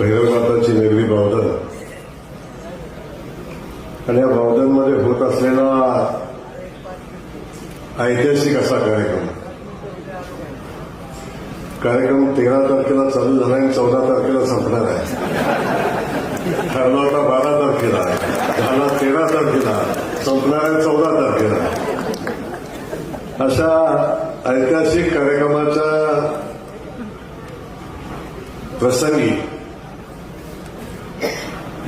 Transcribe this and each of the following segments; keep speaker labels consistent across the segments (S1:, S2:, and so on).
S1: भैरवनाथाची नगरी बावधन आणि या बावधनमध्ये होत असलेला ऐतिहासिक असा कार्यक्रम. कार्यक्रम तेरा तारखेला चालू झाला आणि चौदा तारखेला संपणार आहे. ठरला होता बारा तारखेला झाला तेरा तारखेला. संपणार आहे चौदा तारखेला. अशा ऐतिहासिक कार्यक्रमाच्या प्रसंगी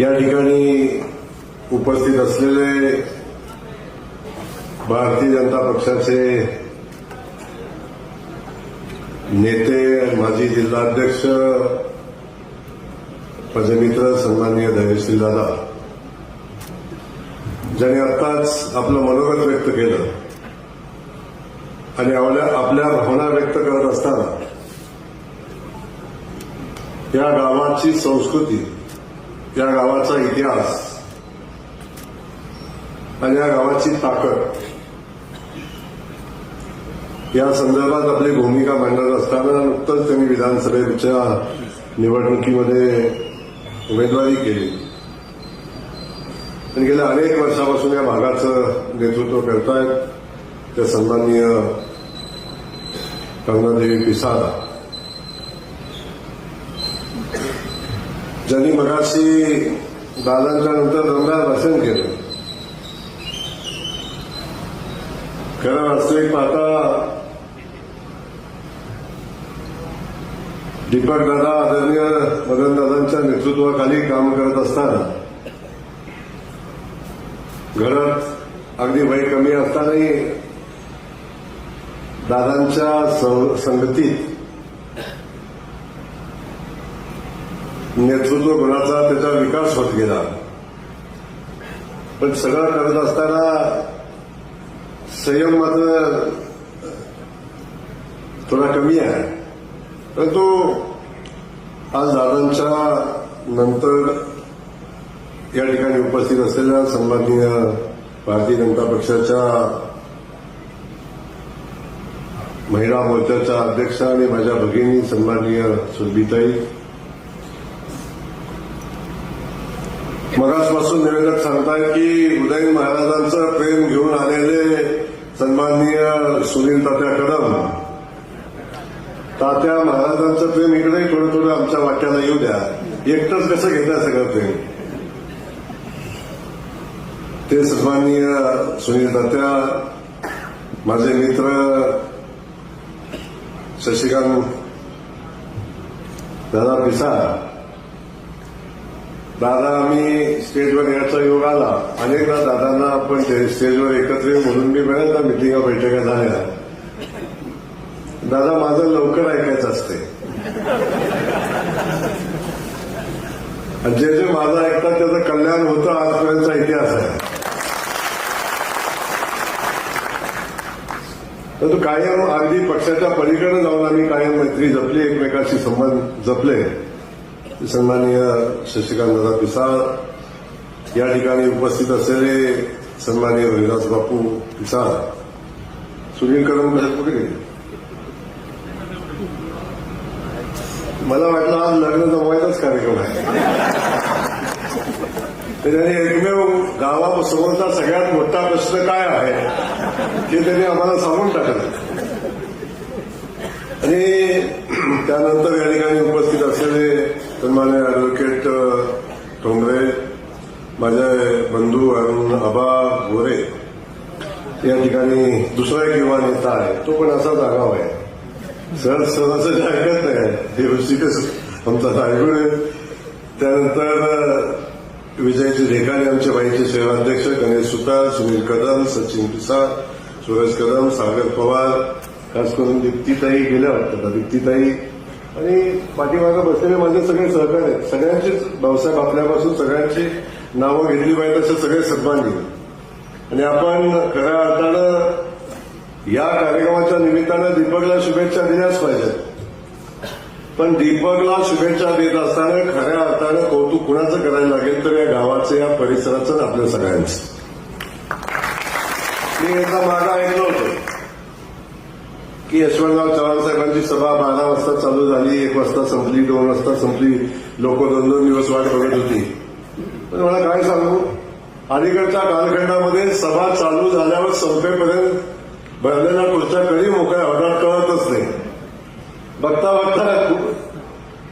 S1: या ठिकाणी उपस्थित असलेले भारतीय जनता पक्षाचे नेते माजी जिल्हाध्यक्ष पजमित्र सन्माननीय धैर्यशील दादा ज्यांनी आत्ताच आपलं मनोगत व्यक्त केलं आणि आपल्या आपल्या भावना व्यक्त करत असताना या गावाची संस्कृती या गावाचा इतिहास. आणि या गावाची ताकद. या संदर्भात आपली भूमिका मांडत असताना नुकतंच त्यांनी विधानसभेच्या निवडणुकीमध्ये उमेदवारी केली. आणि गेल्या अनेक वर्षापासून या भागाचं नेतृत्व करतायत. त्या सन्माननीय कंगनादेवी पिसादा. ज्यांनी मगाशी दादांच्या नंतर दमदार भाषण केलं. खरं वास्तविक पाहता दीपक दादा आदरणीय मदन दादांच्या नेतृत्वाखाली काम करत असताना घरात अगदी वय कमी असतानाही दादांच्या सं- संगतीत नेतृत्व गुणाचा त्याचा विकास होत गेला. पण सगळं करत असताना संयम मात्र थोडा कमी आहे. परंतु आज दादांच्या नंतर या ठिकाणी उपस्थित असलेल्या सन्माननीय भारतीय जनता पक्षाच्या महिला मोर्चाच्या अध्यक्षा आणि माझ्या भगिनी सन्माननीय सुरभीताई मगासपासून निवेदक सांगताय की उदयन महाराजांचं प्रेम घेऊन आलेले सन्माननीय सुनील तात्या कदम. तात्या महाराजांचं प्रेम इकडेही थोडं थोडं आमच्या वाट्याला येऊ द्या. एकटंच कसं घेता सगळं प्रेम? ते सन्माननीय सुनील तात्या माझे मित्र शशिकांत दादा पिसा दादा आम्ही स्टेजवर यायचा योग आला. अनेकदा दादांना आपण ते स्टेजवर एकत्र येऊ म्हणून मी बऱ्याचदा मिटिंगा बैठका झाल्या. दादा माझं लवकर ऐकायचं असते आणि जे जे माझं ऐकतात त्याचं कल्याण होतं आजपर्यंतचा इतिहास आहे. परंतु कायम अगदी पक्षाच्या पलीकडे जाऊन आम्ही कायम मैत्री जपली एकमेकाशी संबंध जपले. सन्माननीय शशिकांत दादा पिसाळ या ठिकाणी उपस्थित असलेले सन्माननीय हरिदास बापू पिसाळ सुनील कदम कसं कुठे गेले मला वाटलं आज लग्न जमवायचाच कार्यक्रम आहे. त्याने एकमेव गावासमोरचा सगळ्यात मोठा प्रश्न काय आहे ते त्यांनी आम्हाला सांगून टाकलं. आणि त्यानंतर या ठिकाणी उपस्थित असलेले सन्मान्य ॲडव्होकेट ठोंबरे माझे बंधू अरुण आबा गोरे या ठिकाणी दुसरा एक युवा नेता आहे. तो पण असाच आगाव आहे. सर सहज ऐकत नाही हे गोष्टीच आमचा ऐकून आहे. त्यानंतर विजयजी ढेकाने आमचे बाईचे शहराध्यक्ष गणेश सुतार सुनील कदम सचिन पिसाळ सुरेश कदम सागर पवार. खास करून दीप्तीताई गेल्या वाटतात दीप्तीताई आणि पाठीमागं बसलेले माझे सगळे सहकारी आहेत. सगळ्यांचीच भाऊसाहेब आपल्यापासून सगळ्यांची नावं घेतली पाहिजे असे सगळे सन्माननीय आणि आपण खऱ्या अर्थानं या कार्यक्रमाच्या निमित्तानं दीपकला शुभेच्छा दिल्याच पाहिजेत. पण दीपकला शुभेच्छा देत असताना खऱ्या अर्थानं कौतुक कुणाचं करायला लागेल तर या गावाचं या परिसराचं आपल्या सगळ्यांचं. मी एकदा मागं ऐकलं होतं. की यशवंतराव चव्हाण साहेबांची सभा बारा वाजता चालू झाली एक वाजता संपली दोन वाजता संपली. लोक दोन दोन दिवस वाट बघत होती. पण मला काय सांगू? अलीकडच्या कालखंडामध्ये सभा चालू झाल्यावर संपेपर्यंत भरलेल्या खुर्च्या कधी मोकळ्या होतात कळतच नाही. बघता बघता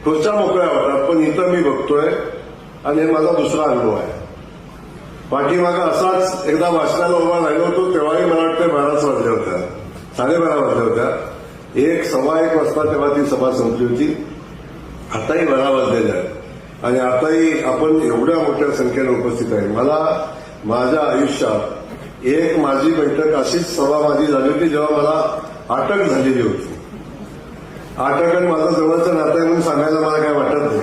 S1: खुर्च्या मोकळ्या होतात पण इथं मी बघतोय आणि हे माझा दुसरा अनुभव आहे. पाठीमागं असाच एकदा वाचनाला उभा राहिलो होतो तेव्हाही मला वाटतं बाराच वाजल्या होत्या. साडेबारा वाजल्या होत्या. एक सव्वा एक वाजता तेव्हा ती सभा संपली होती. आताही बारा वाजलेल्या आहेत. आणि आताही आपण एवढ्या मोठ्या संख्येने उपस्थित आहे. मला माझ्या आयुष्यात एक माझी बैठक अशीच सभा माझी झाली होती जेव्हा मला अटक झालेली होती. अटक आणि माझं जवळचं नातं आहे म्हणून सांगायला मला काय वाटत नाही.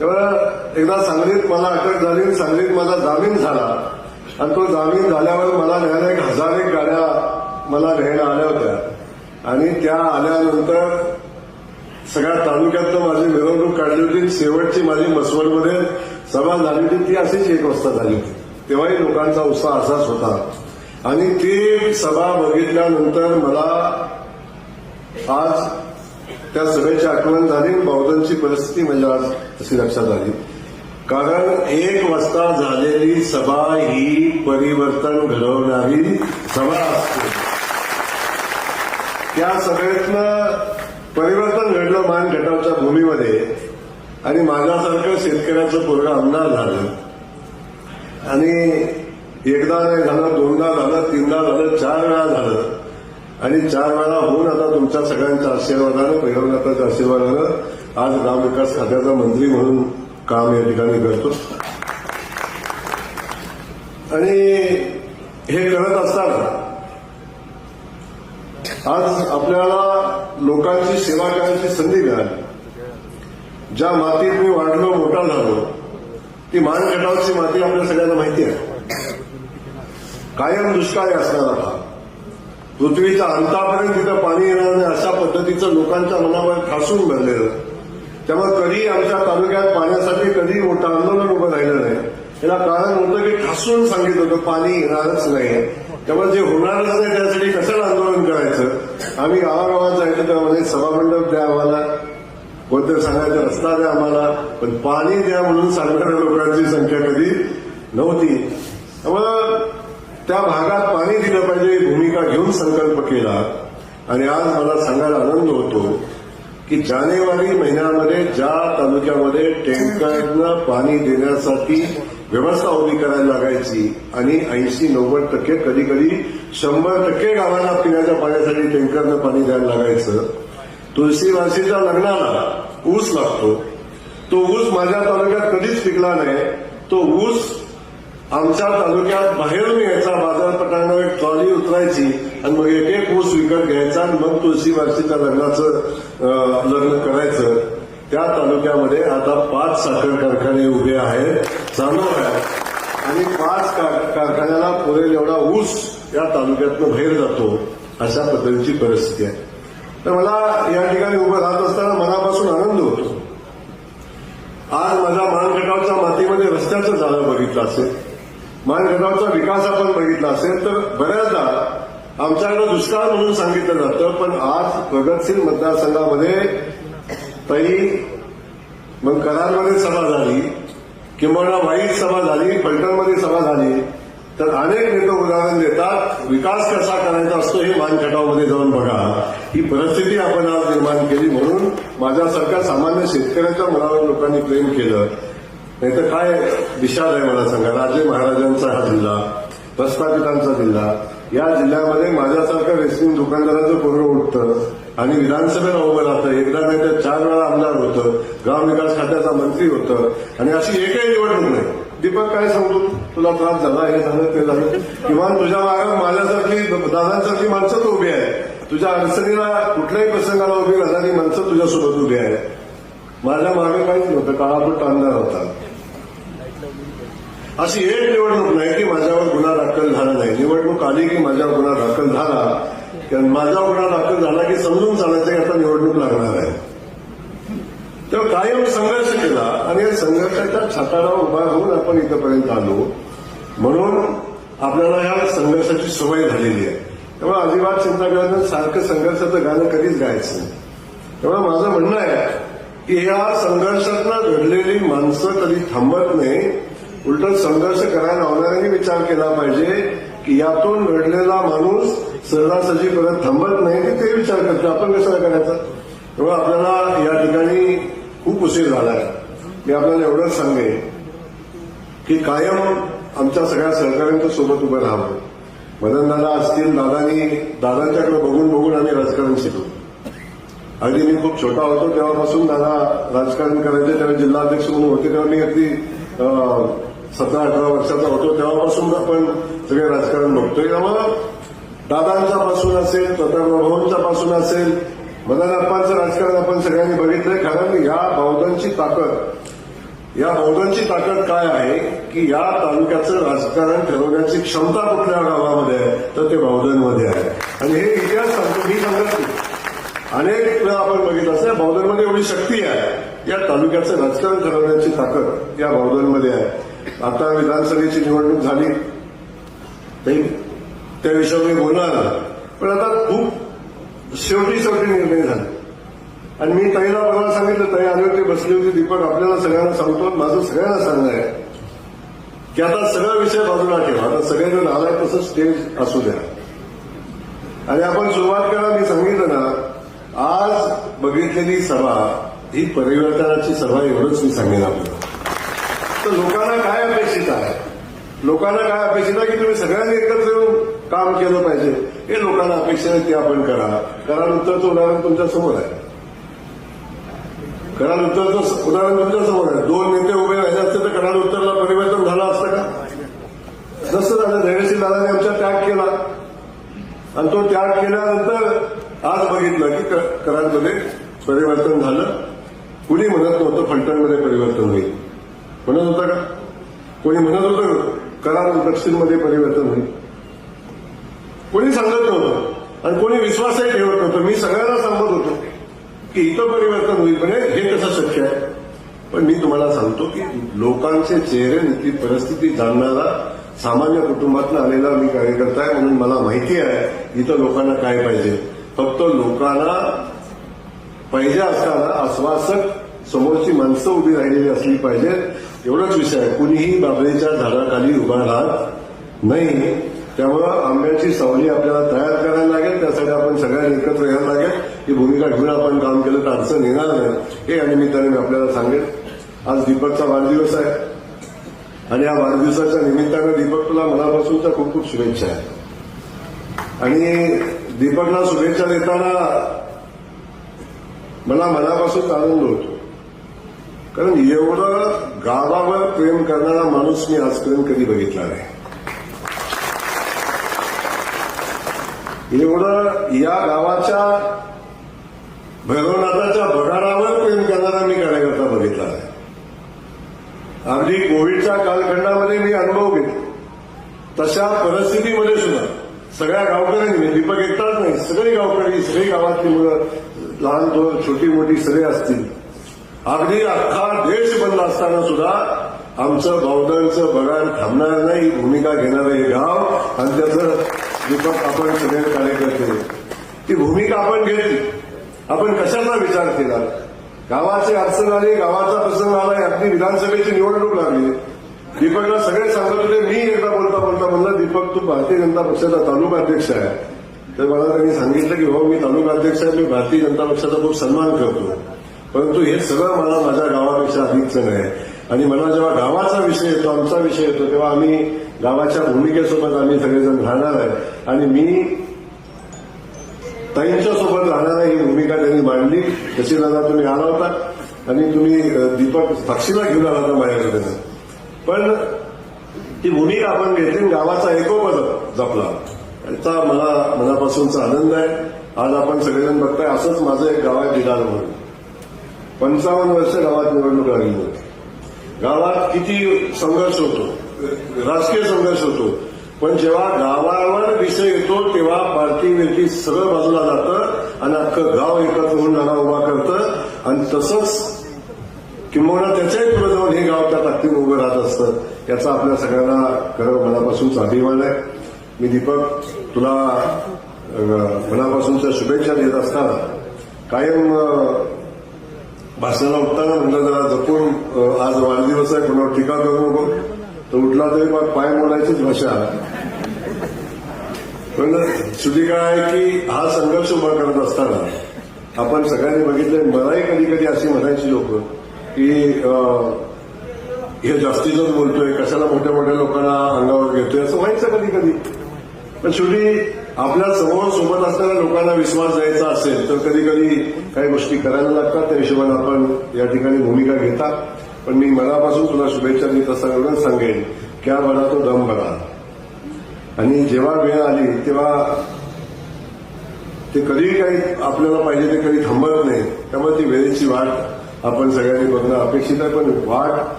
S1: तेव्हा एकदा सांगलीत मला अटक झाली आणि सांगलीत माझा जामीन झाला. आणि तो जामीन झाल्यावर मला न्यायला एक हजार एक गाड्या मला न्यायला आल्या होत्या. आणि त्या आल्यानंतर सगळ्या तालुक्यातनं माझी मिरवणूक काढली होती. शेवटची माझी मसवडमध्ये सभा झाली होती. ती अशीच एक वाजता झाली होती. तेव्हाही लोकांचा उत्साह असाच होता. आणि ती सभा बघितल्यानंतर मला आज त्या सभेची आठवण झाली. आणि बौद्धांची परिस्थिती म्हणजे आज तशी लक्षात आली. कारण एक वाजता झालेली सभा ही परिवर्तन घडवणारी सभा असते. त्या सगळ्यातलं परिवर्तन घडलं मान घटावच्या भूमीमध्ये आणि माझ्यासारखं शेतकऱ्याचं पोरगा आमदार झालं. आणि एकदा नाही झालं दोनदा झालं तीनदा झालं चार वेळा झालं. आणि चार वेळा होऊन आता तुमच्या सगळ्यांच्या आशीर्वादानं पैरवनाथाच्या आशीर्वादानं आज ग्रामविकास खात्याचा मंत्री म्हणून काम या ठिकाणी करतो. आणि हे करत असताना आज आपल्याला लोकांची सेवा करण्याची संधी मिळाली. ज्या मातीत मी वाढलो मोठा झालो ती मानकटावची माती आपल्या सगळ्यांना माहिती आहे. कायम दुष्काळी असणारा हा. पृथ्वीच्या अंतापर्यंत तिथं पाणी येणार नाही अशा पद्धतीचं लोकांच्या मनावर ठासून भरलेलं त्यामुळे कधी आमच्या तालुक्यात पाण्यासाठी कधी मोठं आंदोलन उभं राहिलं नाही. याला कारण होतं की ठासून सांगितलं होतं पाणी येणारच नाही त्यामुळे जे होणारच नाही त्यासाठी कशाला आंदोलन करायचं? आम्ही गावागावात जायचं त्यामध्ये सभामंडप द्या आम्हाला. कोणते सांगायचं रस्ता द्या आम्हाला. पण पाणी द्या म्हणून सांगणाऱ्या लोकांची संख्या कधी नव्हती. त्यामुळं त्या भागात पाणी दिलं पाहिजे ही भूमिका घेऊन संकल्प केला. आणि आज मला सांगायला आनंद होतो की जानेवारी महिन्यामध्ये ज्या तालुक्यामध्ये टँकरनं पाणी देण्यासाठी व्यवस्था उभी करायला लागायची आणि ऐंशी नव्वद टक्के कधी कधी शंभर टक्के गावांना पिण्याच्या पाण्यासाठी टँकरनं पाणी द्यायला लागायचं. तुळशीवासीच्या लग्नाला ऊस लागतो. तो ऊस माझ्या तालुक्यात कधीच पिकला नाही. तो ऊस आमच्या तालुक्यात बाहेरून यायचा बाजारपटांना एक ट्रॉली उतरायची आणि मग एक एक ऊस विकत घ्यायचा आणि मग तुळशी वारशीच्या लग्नाचं लग्न करायचं. त्या तालुक्यामध्ये आता पाच साखर कारखाने उभे आहेत चालू आहेत आणि पाच कारखान्याला पुरेल एवढा ऊस या तालुक्यातनं बाहेर जातो अशा पद्धतीची परिस्थिती आहे. तर मला या ठिकाणी उभं राहत असताना मनापासून आनंद होतो. आज माझ्या मानगटावच्या मातीमध्ये रस्त्याचं जाळं बघितलं असेल मानगटावचा विकास आपण बघितला असेल तर बऱ्याचदा आमच्याकडे दुष्काळ म्हणून सांगितलं जातं पण आज प्रगतशील मतदारसंघामध्ये ताई मग करारमध्ये सभा झाली किंवा वाईट सभा झाली फलटणमध्ये सभा झाली तर अनेक नेते उदाहरण देतात विकास कसा करायचा असतो हे मानखटावमध्ये जाऊन बघा. ही परिस्थिती आपण आज निर्माण केली म्हणून माझ्यासारख्या सामान्य शेतकऱ्याच्या मनावर लोकांनी प्रेम केलं. नाही तर काय विशाल आहे मला सांगा राजे महाराजांचा हा जिल्हा प्रस्थापितांचा जिल्हा. या जिल्ह्यामध्ये माझ्यासारखं रेस्टिंग दुकानदाराचं पोरं उठतं आणि विधानसभेला उभं राहतं. एकदा नाही तर चार वेळा ग्रामविकास खात्याचा मंत्री होतं. आणि अशी एकही निवडणूक नाही. दीपक काय सांगतो? तुला त्रास झाला हे झालं ते झालं. किमान तुझ्या मागे माझ्यासारखी दादांसारखी माणसं तर उभी आहे. तुझ्या अडचणीला कुठल्याही प्रसंगाला उभी राहणारी माणसं तुझ्यासोबत उभी आहे. माझ्या मागे काहीच नव्हतं. काळापट्ट आमदार होता. अशी एक निवडणूक नाही की माझ्यावर गुन्हा दाखल झाला नाही. निवडणूक आली की माझ्यावर गुन्हा दाखल झाला. कारण माझा गुन्हा दाखल झाला की समजून चालायचं की आता निवडणूक लागणार आहे. तेव्हा कायम संघर्ष केला आणि या संघर्षाच्या छाताला उभा राहून आपण इथंपर्यंत आलो. म्हणून आपल्याला ह्या संघर्षाची सवय झालेली आहे. त्यामुळे अजिबात चिंता करायचं सारखं संघर्षाचं गाणं कधीच गायचं तेव्हा त्यामुळे माझं म्हणणं आहे की ह्या संघर्षातनं घडलेली माणसं कधी थांबत नाही. उलट संघर्ष करायला लावणाऱ्यांनी विचार केला पाहिजे की यातून घडलेला माणूस सहजासहजी परत थांबत नाही. ते ते विचार करतो. आपण कशाला करायचा? तेव्हा आपल्याला या ठिकाणी खूप उशीर झाला आहे मी आपल्याला एवढंच सांगेन की कायम आमच्या सगळ्या सहकाऱ्यांच्या सोबत उभं राहावं. मदन दादा असतील दादानी दादांच्याकडे बघून बघून आम्ही राजकारण शिकलो. अगदी मी खूप छोटा होतो तेव्हापासून दादा राजकारण करायचे तेव्हा जिल्हाध्यक्ष म्हणून होते तेव्हा मी अगदी सतरा अठरा वर्षाचा होतो तेव्हापासून आपण सगळे राजकारण बघतोय. त्यामुळं दादांच्या पासून असेल भाऊंच्या पासून असेल मदन अप्पांचं राजकारण आपण सगळ्यांनी बघितलंय कारण या बौद्धांची ताकद या बौद्धांची ताकद काय आहे की या तालुक्याचं राजकारण ठरवण्याची क्षमता कुठल्या गावामध्ये आहे तर ते बौद्धांमध्ये आहे. आणि हे इतिहास सांगतो मी सांगत नाही. अनेक वेळा आपण बघितलं असं बौद्धांमध्ये एवढी शक्ती आहे. या तालुक्याचं राजकारण ठरवण्याची ताकद या बौद्धांमध्ये आहे. आता विधानसभेची निवडणूक झाली. ते त्या विषयावर मी बोलणार. पण आता खूप शेवटी शेवटी निर्णय झाला. आणि मी ताईला परवा सांगितलं ताई आली बसली होती दीपक आपल्याला सगळ्यांना सांगतो माझं सगळ्यांना सांगणं आहे. की आता सगळा विषय बाजूला ठेवा. आता सगळेजण आलाय तसं स्टेज असू द्या. आणि आपण सुरुवात करा. मी सांगितलं ना आज बघितलेली सभा ही परिवर्तनाची सभा एवढंच मी सांगेन आपल्याला. तर लोकांना काय अपेक्षित आहे? लोकांना काय अपेक्षित आहे की तुम्ही सगळ्यांनी एकत्र येऊन काम केलं पाहिजे. हे लोकांना अपेक्षा आहे ते आपण करा. कराड उत्तरचं उदाहरण तुमच्यासमोर आहे. कराड उत्तरचं उदाहरण तुमच्यासमोर आहे. दोन नेते उभे राहिले असते तर कराड उत्तरला परिवर्तन झालं असतं का? जसं झालं धैर्यशील दादाने आमचा त्याग केला. आणि तो त्याग केल्यानंतर आज बघितलं की क- कराडमध्ये परिवर्तन झालं. कुणी म्हणत नव्हतं फलटणमध्ये परिवर्तन होईल. म्हणत होतं का? कोणी म्हणत होतं करार दक्षिणमध्ये परिवर्तन होईल. कोणी सांगत नव्हतं. आणि कोणी विश्वासही ठेवत नव्हतं. मी सगळ्यांना सांगत होतो की इथं परिवर्तन होईल. म्हणजे हे कसं शक्य आहे? पण मी तुम्हाला सांगतो की लोकांचे चेहरे नीती परिस्थिती जाणणारा सामान्य कुटुंबातून आलेला मी कार्यकर्ता आहे म्हणून मला माहिती आहे इथं लोकांना काय पाहिजे. फक्त लोकांना पाहिजे असताना आश्वासक समोरची माणसं उभी राहिलेली असली पाहिजेत. एवढाच विषय आहे. कुणीही बाबळीच्या झाडाखाली उभा राहत नाही. त्यामुळं आंब्याची सावली आपल्याला तयार करायला लागेल. त्यासाठी आपण सगळ्यांनी एकत्र यायला लागेल. ही भूमिका घेऊन आपण काम केलं तर अडचण येणार नाही. हे या निमित्ताने मी आपल्याला सांगेन. आज दीपकचा वाढदिवस आहे. आणि या वाढदिवसाच्या निमित्तानं दीपक तुला मनापासूनच्या खूप खूप शुभेच्छा आहे आणि दीपकला शुभेच्छा देताना मला मनापासून आनंद होतो. कारण एवढं गावावर प्रेम करणारा माणूस मी आजपर्यंत कधी बघितला नाही. एवढं या गावाच्या भैरवनाथाच्या भगारावर प्रेम करणारा मी कार्यकर्ता बघितला आहे अगदी कोविडच्या कालखंडामध्ये मी अनुभव घेतला. तशा परिस्थितीमध्ये सुद्धा सगळ्या गावकऱ्यांनी दीपक एकटाच नाही सगळी गावकरी सगळी गावातली मुलं लहान थोर छोटी मोठी सगळे असतील. अगदी अख्खा देश बंद असताना सुद्धा आमचं बौद्धांचं बगार थांबणार नाही भूमिका घेणारं हे गाव आणि त्याचं दीपक आपण सगळे कार्यकर्ते ती भूमिका आपण घेतली. आपण कशाचा विचार केला? गावाची अडचण आली गावाचा प्रसंग आला अगदी विधानसभेची निवडणूक लागली. दीपकला सगळे सांगत होते मी एकदा बोलता बोलता म्हणलं दीपक तू भारतीय जनता पक्षाचा तालुका अध्यक्ष आहे. तर मला त्यांनी सांगितलं की हो मी तालुका अध्यक्ष आहे मी भारतीय जनता पक्षाचा खूप सन्मान करतो. परंतु हे सगळं मला माझ्या गावापेक्षा अधिकचं आहे. आणि मला जेव्हा गावाचा विषय येतो आमचा विषय येतो तेव्हा आम्ही गावाच्या भूमिकेसोबत आम्ही सगळेजण राहणार आहे. आणि मी ताईंच्या सोबत राहणारा ही भूमिका त्यांनी मांडली. तशी दादा तुम्ही आला होता. आणि तुम्ही दीपक साक्षीला घेऊन आला होता माझ्याकडे. पण ती भूमिका आपण घेतली आणि गावाचा एकोपा जपला. याचा मला मनापासूनचा आनंद आहे. आज आपण सगळेजण बघताय असंच माझं एक गावात आहे म्हणून. पंचावन्न वर्ष गावात निवडणूक लागली होती. गावात किती संघर्ष होतो? राजकीय संघर्ष होतो. पण जेव्हा गावावर विषय येतो तेव्हा पार्टी व्यक्ती सगळं बाजूला जातं आणि अख्खं गाव एकत्र होऊन लढा उभा करतं. आणि तसंच किंबहुना त्याच्याही पुढे जाऊन हे गाव त्या ताकदीने उभं राहत असतं. याचा आपल्या सगळ्यांना खरं मनापासूनच अभिमान आहे. मी दीपक तुला मनापासूनच्या शुभेच्छा देत असताना कायम भाषणाला उठताना म्हटलं जरा जपून आज वाढदिवस आहे कोणावर टीका करू नको. तर उठला तरी मग पाय मोडायचीच भाषा. पण सुधी काय आहे की हा संघर्ष उभा करत असताना आपण सगळ्यांनी बघितलं मलाही कधी कधी अशी म्हणायची लोक की हे जास्तीतच बोलतोय कशाला मोठ्या मोठ्या लोकांना अंगावर घेतोय असं व्हायचं कधी कधी पण शेवटी आपल्यासमोर सोबत असणाऱ्या लोकांना विश्वास द्यायचा असेल तर कधी कधी काही गोष्टी करायला लागतात. त्या हिशोबाने आपण या ठिकाणी भूमिका घेतात. पण मी मनापासून तुला शुभेच्छा देत असताना एवढंच सांगेन क्या बरा तो दम भरा आणि जेव्हा वेळ आली तेव्हा ते कधीही काही आपल्याला पाहिजे ते कधी थांबत नाही. त्यामुळे ती वेळेची वाट आपण सगळ्यांनी बघणं अपेक्षित आहे. पण वाट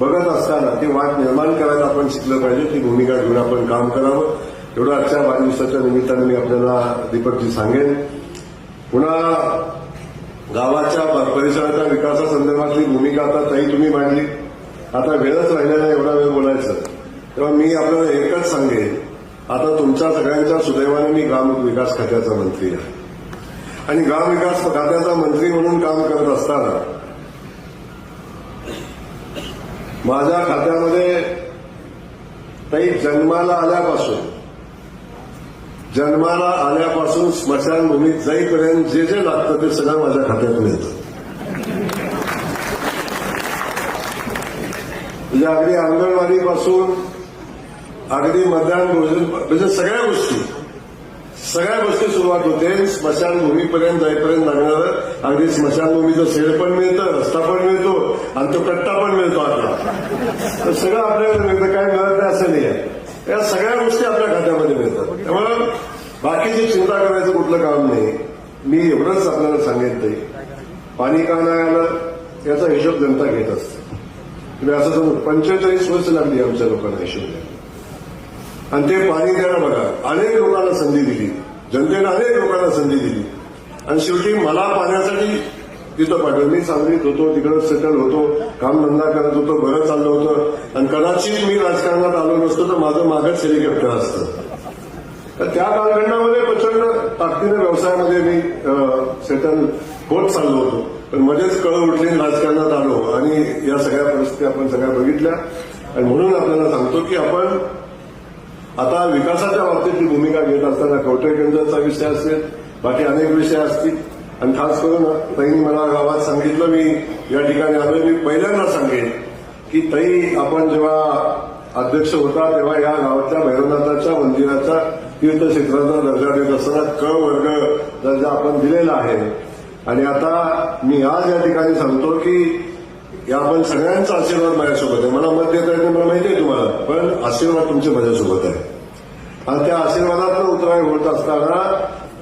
S1: बघत असताना ती वाट निर्माण करायला आपण शिकलं पाहिजे. ती भूमिका घेऊन आपण काम करावं. एवढं आजच्या वाढदिवसाच्या निमित्ताने मी आपल्याला दीपकजी सांगेन. पुन्हा गावाच्या परिसराच्या विकासासंदर्भातली भूमिका आता ताई तुम्ही मांडली. आता वेळच राहिलेला एवढा वेळ बोलायचं. तेव्हा मी आपल्याला एकच सांगेन. आता तुमच्या सगळ्यांच्या सुदैवाने मी ग्राम विकास खात्याचा मंत्री आहे. आणि ग्राम विकास खात्याचा मंत्री म्हणून काम करत असताना माझ्या खात्यामध्ये ताई जन्माला आल्यापासून जन्माला आल्यापासून स्मशानभूमीत जाईपर्यंत जे जे लागतं ते सगळं माझ्या खात्यातून येतं. म्हणजे अगदी अंगणवाडीपासून अगदी मतदान भोजन म्हणजे सगळ्या गोष्टी सगळ्या गोष्टी सुरुवात होते. स्मशानभूमीपर्यंत जाईपर्यंत लागणारं अगदी स्मशानभूमीचं शेड पण मिळतं रस्ता पण मिळतो आणि तो कट्टा पण मिळतो आता. तर सगळं आपल्याला मिळतं काय मिळत नाही असं नाही आहे. या सगळ्या गोष्टी आपल्या खात्यामध्ये मिळतात. त्यामुळं बाकीची चिंता करायचं कुठलं काम नाही. मी एवढंच आपल्याला सांगितलंय. पाणी का नाही आलं याचा हिशोब जनता घेत असते. तुम्ही असं समज पंचेचाळीस वर्ष लागली आमच्या लोकांना हिशोब द्यायला. आणि ते पाणी द्यायला बघा अनेक लोकांना संधी दिली. जनतेनं अनेक लोकांना संधी दिली. आणि शेवटी मला पाण्यासाठी तिथं पाठवलं मी सांगलीत होतो तिकडं सेटल होतो कामधंदा करत होतो बरं चाललं होतं. आणि कदाचित मी राजकारणात आलो नसतो तर माझं मागच हेलिकॉप्टर असतं. तर त्या कालखंडामध्ये प्रचंड ताकदीनं व्यवसायामध्ये मी सेटल होत चाललो होतो. पण मध्येच कळ उठली राजकारणात आलो. आणि या सगळ्या परिस्थिती आपण सगळ्या बघितल्या. आणि म्हणून आपल्याला सांगतो की आपण आता विकासाच्या बाबतीतली भूमिका घेत असताना कवठे केंद्राचा विषय असेल बाकी अनेक विषय असतील आणि खास करून ताईंनी मला गावात सांगितलं मी या ठिकाणी आलोय मी पहिल्यांदा सांगेन की ताई आपण जेव्हा अध्यक्ष होता तेव्हा या गावाच्या भैरवनाथाच्या मंदिराचा तीर्थक्षेत्राचा दर्जा देत असताना क वर्ग दर्जा आपण दिलेला आहे. आणि आता मी आज या ठिकाणी सांगतो की या आपण सगळ्यांचा आशीर्वाद माझ्यासोबत आहे. मला मत देता येते मला माहिती आहे तुम्हाला पण आशीर्वाद तुमचे माझ्यासोबत आहे. आणि त्या आशीर्वादातनं उतराय होत असताना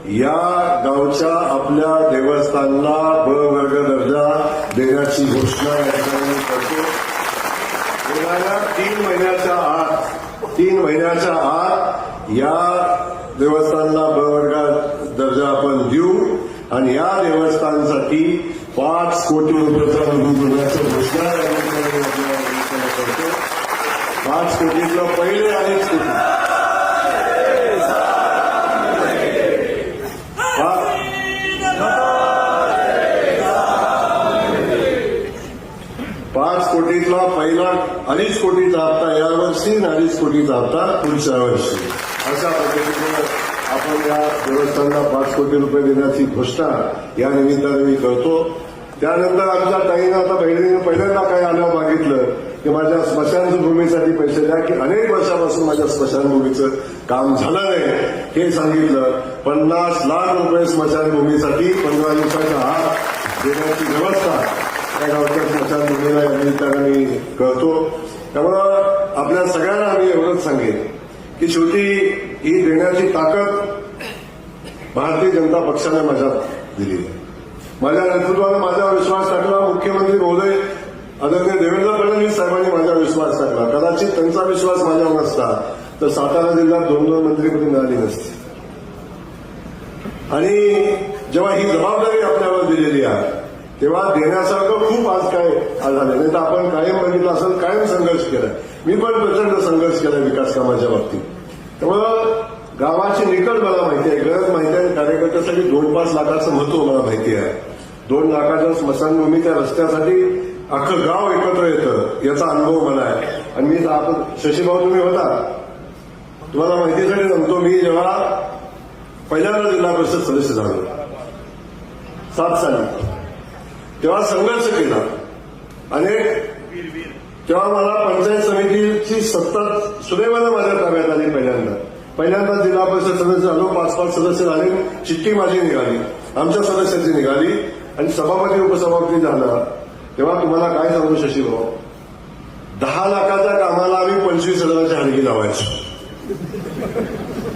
S1: या गावच्या आपल्या देवस्थानला ब वर्ग दर्जा देण्याची घोषणा या ठिकाणी करतो. येणाऱ्या तीन महिन्याच्या आत तीन महिन्याच्या आत या देवस्थानला ब वर्गात दर्जा आपण देऊ आणि या देवस्थानसाठी पाच कोटी रुपयाचा निधी देण्याचं घोषणा या ठिकाणी करतो. पाच कोटीतलं पहिले अडीच कोटी पा- पाच कोटीतला पहिला अडीच कोटीचा हप्ता यावर्षी आणि अडीच कोटीचा हप्ता पुढच्या वर्षी. अशा पद्धतीने आपण या देवस्थानला पाच कोटी रुपये देण्याची घोषणा या निमित्ताने मी करतो. त्यानंतर आमच्या ताईनं आता बहिणीनं पहिल्यांदा काही आलं मागितलं की माझ्या स्मशानभूमीसाठी पैसे द्या की अनेक वर्षापासून माझ्या स्मशानभूमीचं काम झालं नाही हे सांगितलं. पन्नास लाख रुपये स्मशानभूमीसाठी पंधरा दिवसाच्या आत देण्याची व्यवस्था त्या गावच्या स्मशानभूमीला या निमित्तानं मी करतो. त्यामुळं आपल्या सगळ्यांना आम्ही एवढंच सांगेन की शेवटी ही देण्याची ताकद भारतीय जनता पक्षाने माझ्यात दिली आहे. माझ्या नेतृत्वानं माझ्यावर विश्वास टाकला मुख्यमंत्री महोदय आदरणीय देवेंद्र फडणवीस साहेबांनी माझ्यावर विश्वास टाकला कदाचित त्यांचा विश्वास माझ्यावर नसता तर सातारा जिल्ह्यात दोन दोन मंत्रीपदी मिळाली नसती. आणि जेव्हा ही जबाबदारी आपल्यावर दिलेली आहे तेव्हा देण्यासारखं खूप आज काय झालं नाही तर आपण कायम बघितलं असेल कायम संघर्ष केला मी पण प्रचंड संघर्ष केला विकास कामाच्या बाबतीत. त्यामुळं गावाची निकड मला माहिती आहे. गरज माहिती आहे. कार्यकर्त्यासाठी दोन पाच लाखाचं महत्त्व मला माहिती आहे. दोन लाखाच्या स्मशानभूमीच्या रस्त्यासाठी अख्खं गाव एकत्र येतं याचा अनुभव मला आहे. आणि मी आपण शशीभाऊ तुम्ही होता. तुम्हाला माहितीसाठी सांगतो मी जेव्हा पहिल्यांदा जिल्हा परिषद सदस्य झालो. सात साली. तेव्हा संघर्ष केला. अनेक तेव्हा मला पंचायत समितीची सत्ता सुदैवानं माझ्या ताब्यात आली पहिल्यांदा. पहिल्यांदा जिल्हा परिषद सदस्य आलो पाच पाच सदस्य झाले चिठ्ठी माझी निघाली. आमच्या सदस्याची निघाली आणि सभापती उपसभापती झाला. तेव्हा तुम्हाला काय सांगू शशीभाऊ? दहा लाखाच्या कामाला आम्ही पंचवीस हजाराची हलगी लावायचो.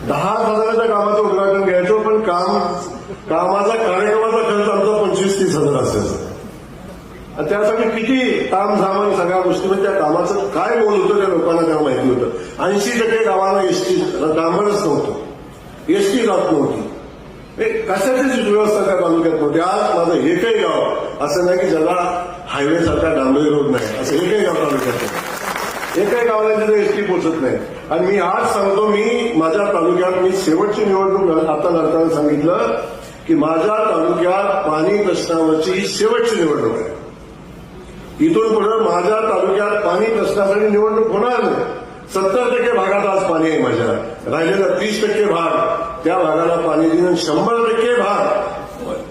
S1: दहा हजाराच्या कामाचं उद्घाटन घ्यायचो पण काम कामाचा कार्यक्रमाचा खर्च आमचा पंचवीस तीस हजार असायचा. आणि त्यासाठी किती तामझाम सगळ्या गोष्टी. म्हणजे त्या कामाचं काय बोल होतं त्या लोकांना त्या माहिती होतं. ऐंशी टक्के गावाला एसटी डांबरच नव्हतं. एसटी जात नव्हती. हे कशाचीच व्यवस्था त्या तालुक्यात नव्हती. आज माझं एकही गाव असं नाही की ज्याला हायवे सारखा डांबरी रोड नाही. असं एकही गाव तालुक्यात एकही गावाला तिथे एसटी पोचत नाही. आणि मी आज सांगतो मी माझ्या तालुक्यात मी शेवटची निवडणूक आता लढताना सांगितलं की माझ्या तालुक्यात पाणी प्रश्नावरची ही शेवटची निवडणूक आहे. इथून पुढे माझ्या तालुक्यात पाणी प्रश्नासाठी निवडणूक होणार नाही. सत्तर टक्के भागात आज पाणी आहे माझ्या. राहिलेला तीस टक्के भाग त्या भागाला पाणी देऊन शंभर टक्के भाग.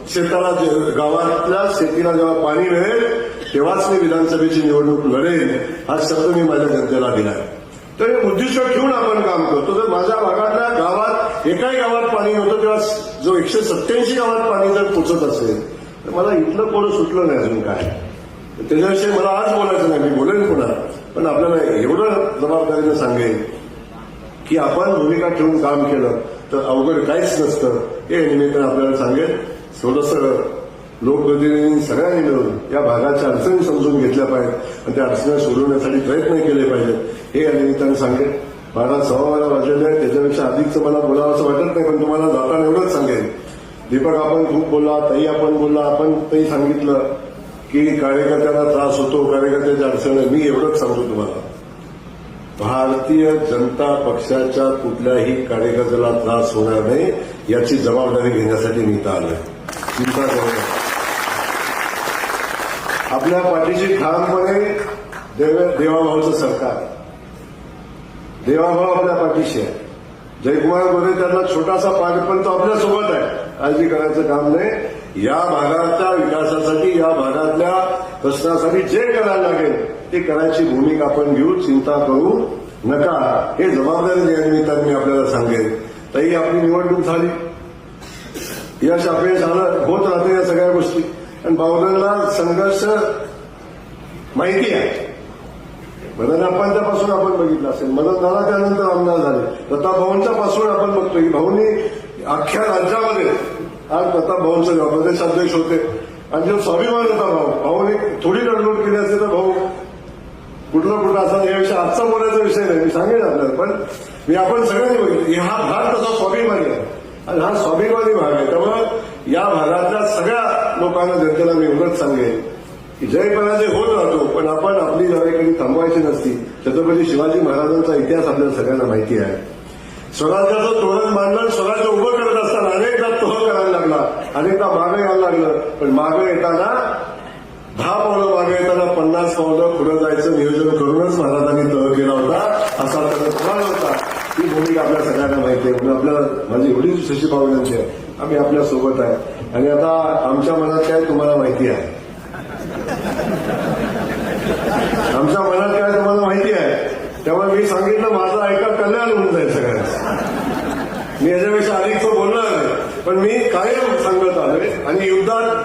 S1: शेताला जे- गावातल्या शेतीला जेव्हा पाणी मिळेल तेव्हाच मी विधानसभेची निवडणूक लढेल हा शब्द मी माझ्या जनतेला दिलाय. तर हे उद्दिष्ट ठेवून आपण काम करतो. तर माझ्या भागातल्या गावात एकाही गावात पाणी नव्हतं तेव्हा जो एकशे सत्याऐंशी गावात पाणी जर पोचत असेल तर मला इथलं कोण सुटलं नाही अजून काय. त्याच्याविषयी मला आज बोलायचं नाही. मी बोलेन पुन्हा पण आपल्याला एवढं जबाबदारीनं सांगेन की आपण भूमिका ठेवून काम केलं तर अवघड काहीच नसतं. हे निमित्तानं आपल्याला सांगेन थोडस लोकप्रतिनिधींनी सगळ्यांनी मिळून या भागाच्या अडचणी समजून घेतल्या पाहिजेत आणि त्या अडचणी सोडवण्यासाठी प्रयत्न केले पाहिजेत. हे या निमित्तानं सांगेन. बारा सव्वा वाजलेले आहे. त्याच्यापेक्षा अधिकचं मला बोलावं असं वाटत नाही पण तुम्हाला जाताना एवढंच सांगेन. दीपक आपण खूप बोलला ताई आपण बोलला आपण ताई सांगितलं. की कार्यकर्त्यांना त्रास होतो कार्यकर्त्याच्या अडचणी मी एवढंच सांगतो तुम्हाला. भारतीय जनता पक्षाच्या कुठल्याही कार्यकर्त्याला त्रास होणार नाही याची जबाबदारी घेण्यासाठी मी इथं आलोय. चिंता करू आपल्या पाठीशी ठामपणे देव- देवाभाऊचं सरकार देवाभाऊ आपल्या पाठीशी आहे. जयकुमार गोरे त्यांना छोटासा पाठ पण तो आपल्यासोबत आहे. काळजी करायचं काम नाही. या भागाच्या विकासासाठी या भागातल्या प्रश्नासाठी जे करायला लागेल ते करायची भूमिका आपण घेऊ चिंता करू नका. हे जबाबदारी या निमित्ताने मी आपल्याला सांगेन. ताई आपली निवडणूक झाली. यश अपयश आलं होत राहते या सगळ्या गोष्टी. आणि बावधनला संघर्ष माहिती आहे. मदन अप्पांच्यापासून आपण बघितलं असेल. मदन झाला त्यानंतर आमदार झाले. दत्ता भाऊंच्या पासून आपण बघतो की भाऊनी अख्ख्या राज्यामध्ये आज दत्ता भाऊंचे प्रदेशाध्यक्ष होते. आणि जो स्वाभिमान होता भाऊ भाऊने थोडी लढवड केली असते तर भाऊ कुठला कुठला असा या विषय आजचा बोलायचा विषय नाही मी सांगेन आपल्याला पण मी आपण सगळ्यांनी बघितलं हा भाग तसा स्वाभिमानी आहे? आणि हा स्वाभिमानी भाग आहे. त्यामुळे या भागातल्या सगळ्या लोकांना जनतेला मी एवढंच सांगेन की जय पराजय होत राहतो पण आपण आपली लढाई कधी थांबवायची नसती. छत्रपती शिवाजी महाराजांचा इतिहास आपल्याला सगळ्यांना माहिती आहे. स्वराज्याचं तोरण मानलं स्वराज्य उभं करत असताना अनेकदा तो करायला लागला. अनेकदा मागं यायला लागलं. पण मागं येताना दहा पावलं मागे येताना पन्नास पावलं पुढे जायचं नियोजन करूनच महाराजांनी तह केला होता. असा त्याचा होता. ही भूमिका आपल्या सगळ्यांना माहिती आहे. म्हणून आपल्याला माझी एवढी शशी पावलांची आहे. आम्ही आपल्यासोबत आहे. आणि आता आमच्या मनात काय तुम्हाला माहिती आहे? आमच्या मनात काय तुम्हाला माहिती आहे? त्यामुळे मी सांगितलं माझं ऐका कल्याण होऊन जाईल सगळ्यांना मी याच्यापेक्षा अधिकचं बोलणार. पण मी कायम सांगत आलोय. आणि युद्धात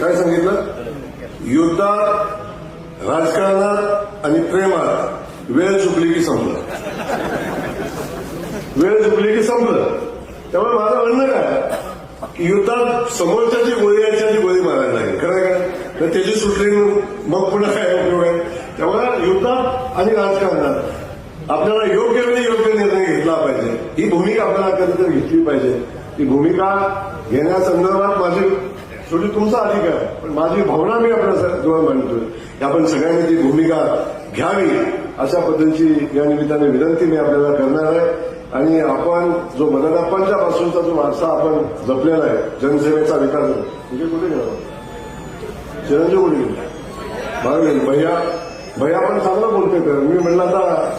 S1: काय सांगितलं? युद्धात राजकारणात आणि प्रेमात वेळ चुकली की संपलं. वेळ चुकली की संपलं. त्यामुळे माझं म्हणणं काय? की युद्धात समोरच्याची गोळी याच्याची गोळी मारायला लागेल. खरं काय तर त्याची सुटली मग पुन्हा काय उपयोग आहे? त्यामुळे युद्धात आणि राजकारणात आपल्याला योग्य वेळी योग्य निर्णय घेतला पाहिजे. ही भूमिका आपल्याला कधीतरी घेतली पाहिजे. ती भूमिका घेण्यासंदर्भात माझी शेवटी तुमचा अधिकार आहे. पण माझी भावना मी आपल्या जवळ मांडतोय. आपण सगळ्यांनी ती भूमिका घ्यावी अशा पद्धतीची या निमित्ताने विनंती मी आपल्याला करणार आहे. आणि आपण जो मदनाप्पांच्या पासूनचा जो वारसा आपण जपलेला आहे जनसेवेचा विकास म्हणजे कुठे गेला? चिरंजीव कुठे गेले? मागे गेले. भैया भैया पण चांगला बोलतोय तर. मी म्हणलं आता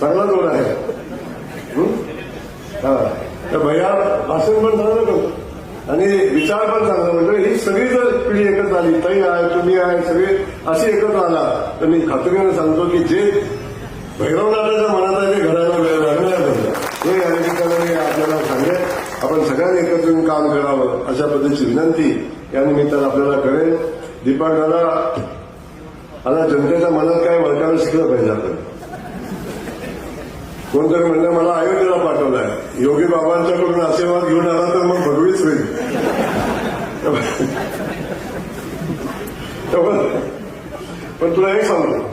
S1: चांगला जोड आहे. हा. तर भैया भाषण पण चांगलं करतो आणि विचार पण चांगला म्हणजे ही सगळी जर पिढी एकत्र आली ताई आहे तुम्ही आहे सगळे अशी एकत्र आला तर मी खात्रीने सांगतो की जे भैरवनाथाच्या मनात आहे ते घराला वेळ लागणार हे या आपल्याला सांगले. आपण सगळ्यांनी एकत्र येऊन काम करावं अशा पद्धतीची विनंती या निमित्तानं आपल्याला कळेल. दीपक दादा आता जनतेच्या मनात काय वळकायला शिकलं पाहिजे आपण? कोणतरी म्हणलं मला अयोध्येला पाठवलाय. योगी बाबांच्याकडून आशीर्वाद घेऊन आला तर मग भगवीच होईल. पण तुला एक सांगतो.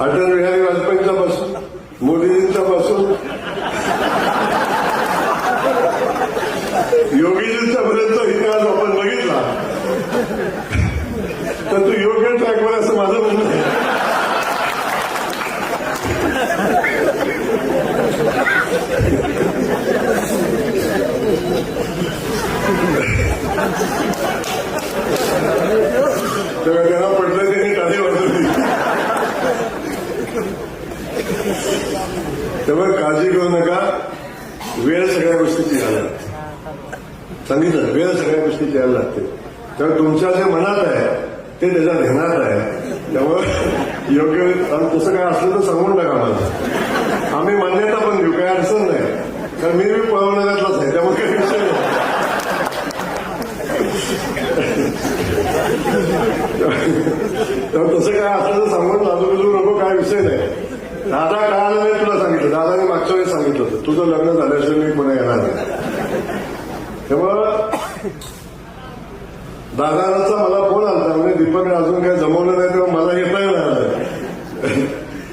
S1: अटल बिहारी वाजपेयींचा पासून मोदीजींचा पासून योगीजींचा पर्यंत इतिहास आपण बघितला. तर तू योग्य ट्रॅकवर असं माझं म्हणणं आहे तेव्हा त्यांना पडलं त्यांनी टाळी वाजवली तेव्हा काळजी करू नका वेळ सगळ्या गोष्टीची यायला लागते सांगितलं वेळ सगळ्या द्यायला लागते. तेव्हा तुमच्या जे मनात आहे ते त्याच्या ध्यानात आहे. त्यामुळे योग्य तसं काय असलं तर सांगून टाका मला. आम्ही मान्यता पण घेऊ काही अडचण नाही. कारण मी बी पळवणाऱ्यातलाच आहे त्यामुळे काही विषय नाही. तेव्हा तसं काय असलं तर सांगून बाजूबाजू नको काय विषय नाही. दादा काय आलं नाही तुला सांगितलं? दादाने मागच्या वेळेस सांगितलं होतं. तुझं लग्न झाल्याशिवाय मी पुन्हा येणार नाही. त्यामुळं दादाचा मला फोन आला म्हणजे दीपकने अजून काही जमवलं नाही तेव्हा मला येता येणार नाही.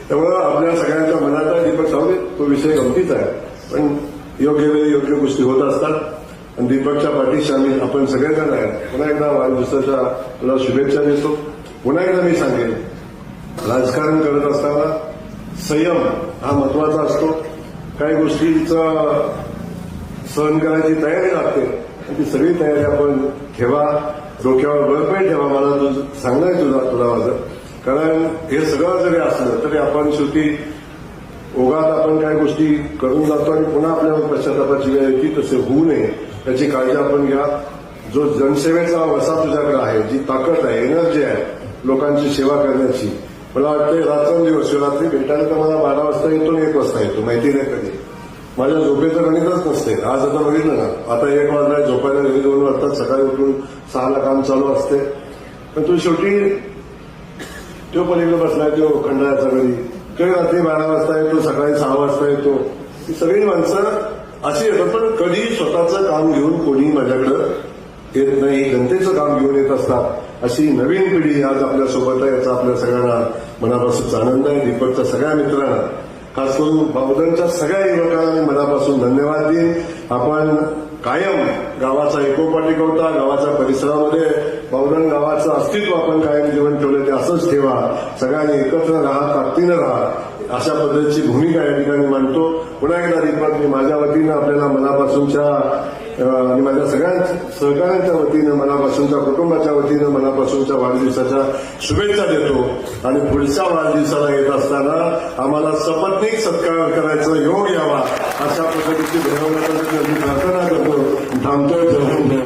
S1: त्यामुळं आपल्या सगळ्यांच्या मनात आहे दीपक सावले तो विषय गमतीच आहे. पण योग्य वेळी योग्य गोष्टी होत असतात. आणि दीपकच्या पाठीशी आम्ही आपण सगळेजण आहे पुन्हा एकदा वाढदिवसाच्या तुला शुभेच्छा देतो. पुन्हा एकदा मी सांगेन राजकारण करत असताना संयम हा महत्त्वाचा असतो. काही गोष्टीचा सहन करायची तयारी लागते. ती सगळी तयारी आपण ठेवा. डोक्यावर बळपेट ठेवा मला तुझं सांगणार आहे तुझा तुला माझं. कारण हे सगळं जरी असलं तरी आपण शेवटी ओघात आपण काय गोष्टी करून जातो आणि पुन्हा आपल्यावर पश्चातापाची वेळ येते तसे होऊ नये. त्याची काळजी आपण घ्या. जो जनसेवेचा वसा तुझ्याकडे आहे जी ताकद आहे एनर्जी आहे लोकांची सेवा करण्याची मला वाटतं रात्रंदिवस रात्री भेटायला तर मला बारा वाजता येतो आणि एक वाजता येतो माहिती नाही कधी. माझ्या झोपेचं गणितच नसते. आज आता बघितलं ना आता एक वाजला झोपायला घरी दोन वाजता सकाळी उठून सहाला काम चालू असते. पण तू शेवटी तो पलीकडे बसलाय तो खंडाळ्याचा घरी. कधी रात्री बारा वाजता येतो सकाळी सहा वाजता येतो. ही सगळी माणसं अशी येतात पण कधी स्वतःचं काम घेऊन कोणी माझ्याकडं येत नाही जनतेचं काम घेऊन येत असतात. अशी नवीन पिढी आज आपल्यासोबत आहे याचा आपल्या सगळ्यांना मनापासून आनंद आहे. दीपकच्या सगळ्या मित्रांना खास करून बावधनच्या सगळ्या युवकांना मी मनापासून धन्यवाद देईन. आपण कायम गावाचा एकोपा टिकवता गावाच्या परिसरामध्ये बावधन गावाचं अस्तित्व आपण कायम जीवन ठेवलं ते असंच ठेवा. सगळ्यांनी एकत्र राहा ताकदीनं राहा. अशा पद्धतीची भूमिका या ठिकाणी मांडतो. पुन्हा एकदा रिपात मी माझ्या वतीनं आपल्याला मनापासूनच्या आणि माझ्या सगळ्या सहकाऱ्यांच्या वतीनं मनापासूनच्या कुटुंबाच्या वतीनं मनापासूनच्या वाढदिवसाच्या शुभेच्छा देतो. आणि पुढच्या वाढदिवसाला येत असताना आम्हाला सपत्नीक सत्कार करायचा योग यावा अशा पद्धतीची भरवण्यासाठी प्रार्थना करतो. थांबतोय